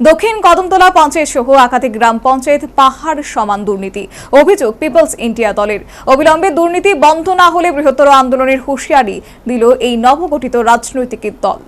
দক্ষিণ কদমতলা পঞ্চায়েত সহ একাধিক গ্রাম পঞ্চায়েত পাহাড় সমান দুর্নীতি। অভিযোগ পিপলস ইন্ডিয়া দলের। অবিলম্বে দুর্নীতি বন্ধ না হলে বৃহত্তর আন্দোলনের হুঁশিয়ারি দিল এই নবগঠিত রাজনৈতিক দল।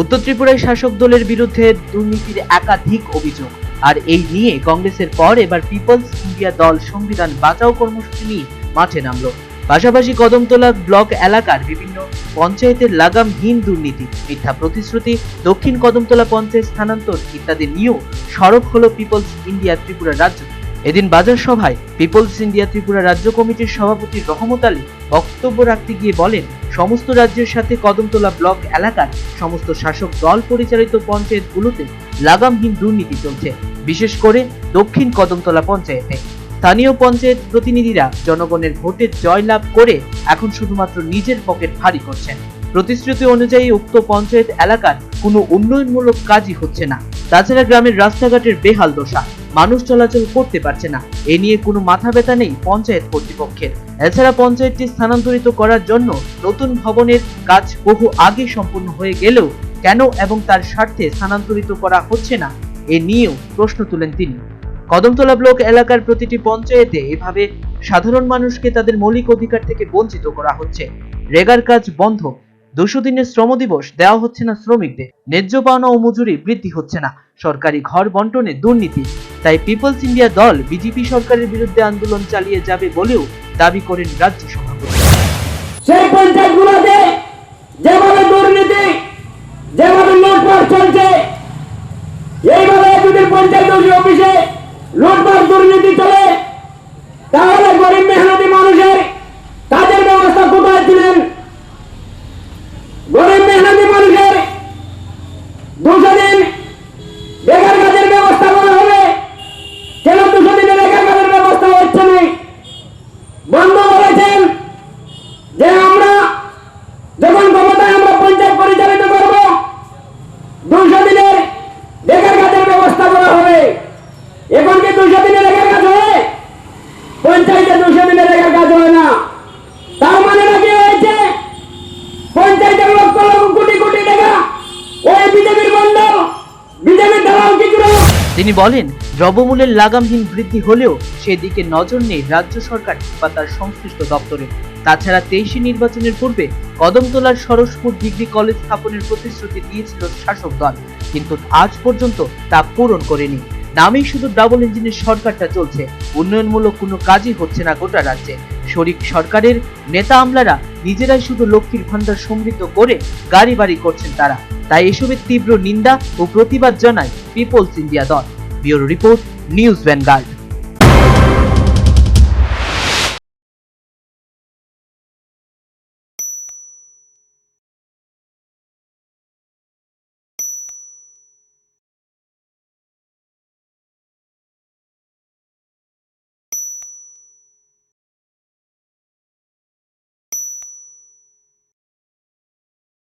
উত্তর ত্রিপুরায় শাসক দলের বিরুদ্ধে দুর্নীতির একাধিক অভিযোগ। আর এই নিয়ে কংগ্রেসের পর এবার পিপলস ইন্ডিয়া দল সংবিধান বাঁচাও কর্মসূচি নিয়ে মাঠে নামলো। পাশাপাশি কদমতলা ব্লক এলাকার বিভিন্ন পঞ্চায়েতের লাগামহীন দুর্নীতি, মিথ্যা প্রতিশ্রুতি, দক্ষিণ কদমতলা পঞ্চায়েত স্থানান্তর ইত্যাদি নিয়েও সড়ক হল পিপলস ইন্ডিয়া ত্রিপুরা রাজ্য। এদিন বাজার সভায় পিপলস ইন্ডিয়া ত্রিপুরা রাজ্য কমিটির সভাপতি রহমত আলী বক্তব্য রাখতে গিয়ে বলেন, সমস্ত রাজ্যের সাথে কদমতলা ব্লক এলাকার সমস্ত শাসক দল পরিচালিত পঞ্চায়েতগুলোতে লাগামহীন দুর্নীতি চলছে, বিশেষ করে দক্ষিণ কদমতলা পঞ্চায়েতে। স্থানীয় পঞ্চায়েত প্রতিনিধিরা জনগণের ভোটে জয়লাভ করে এখন শুধুমাত্র নিজের পকেট ভারী করছেন। প্রতিশ্রুতি অনুযায়ী উক্ত পঞ্চায়েত এলাকার কোনো উন্নয়নমূলক কাজই হচ্ছে না। তাছাড়া গ্রামের রাস্তাঘাটের বেহাল দশা, মানুষ চলাচল করতে পারছে না। এ নিয়ে কোনো মাথা ব্যথা নেই পঞ্চায়েত কর্তৃপক্ষের। এছাড়া পঞ্চায়েতটি স্থানান্তরিত করার জন্য নতুন ভবনের কাজ বহু আগে সম্পূর্ণ হয়ে গেলেও কেন এবং তার স্বার্থে স্থানান্তরিত করা হচ্ছে না, এ নিয়েও প্রশ্ন তুলেন তিনি। কদমতলা ব্লক এলাকার প্রতিটি পঞ্চায়েতে এভাবে সাধারণ মানুষকে তাদের মৌলিক অধিকার থেকে বঞ্চিত করা হচ্ছে। রেগার কাজ বন্ধ। দুশো দিনের শ্রম দিবস দেওয়া হচ্ছে না শ্রমিকদের। ন্যায্য পাওনা ও মজুরি বৃদ্ধি হচ্ছে না। সরকারি ঘর বন্টনে দুর্নীতি। তাই পিপলস ইন্ডিয়া দল বিজেপি সরকারের বিরুদ্ধে আন্দোলন চালিয়ে যাবে বলেও দাবি করেন রাজ্য সভাপতি। লুটপাট দুর্নীতি তিনি বলেন, দ্রব্যমূল্যের লাগামহীন বৃদ্ধি হলেও সেদিকে নজর নেই রাজ্য সরকার বা তার সংশ্লিষ্ট দপ্তরে তাছাড়া তেইশে নির্বাচনের পূর্বে কদমতলার সরসপুর ডিগ্রি কলেজ স্থাপনের প্রতিশ্রুতি দিয়েছিল শাসক দল, কিন্তু আজ পর্যন্ত তা পূরণ করেনি। নামেই শুধু ডাবল ইঞ্জিনের সরকারটা চলছে। উন্নয়নমূলক কোনো কাজই হচ্ছে না গোটা রাজ্যে। শরিক সরকারের নেতা আমলারা নিজেরাই শুধু লক্ষ্মীর ভান্ডার সমৃদ্ধ করে গাড়ি বাড়ি করছেন তারা। তাই এসবের তীব্র নিন্দা ও প্রতিবাদ জানায় পিপলস ইন্ডিয়া দল। Bureau report, news Vanguard.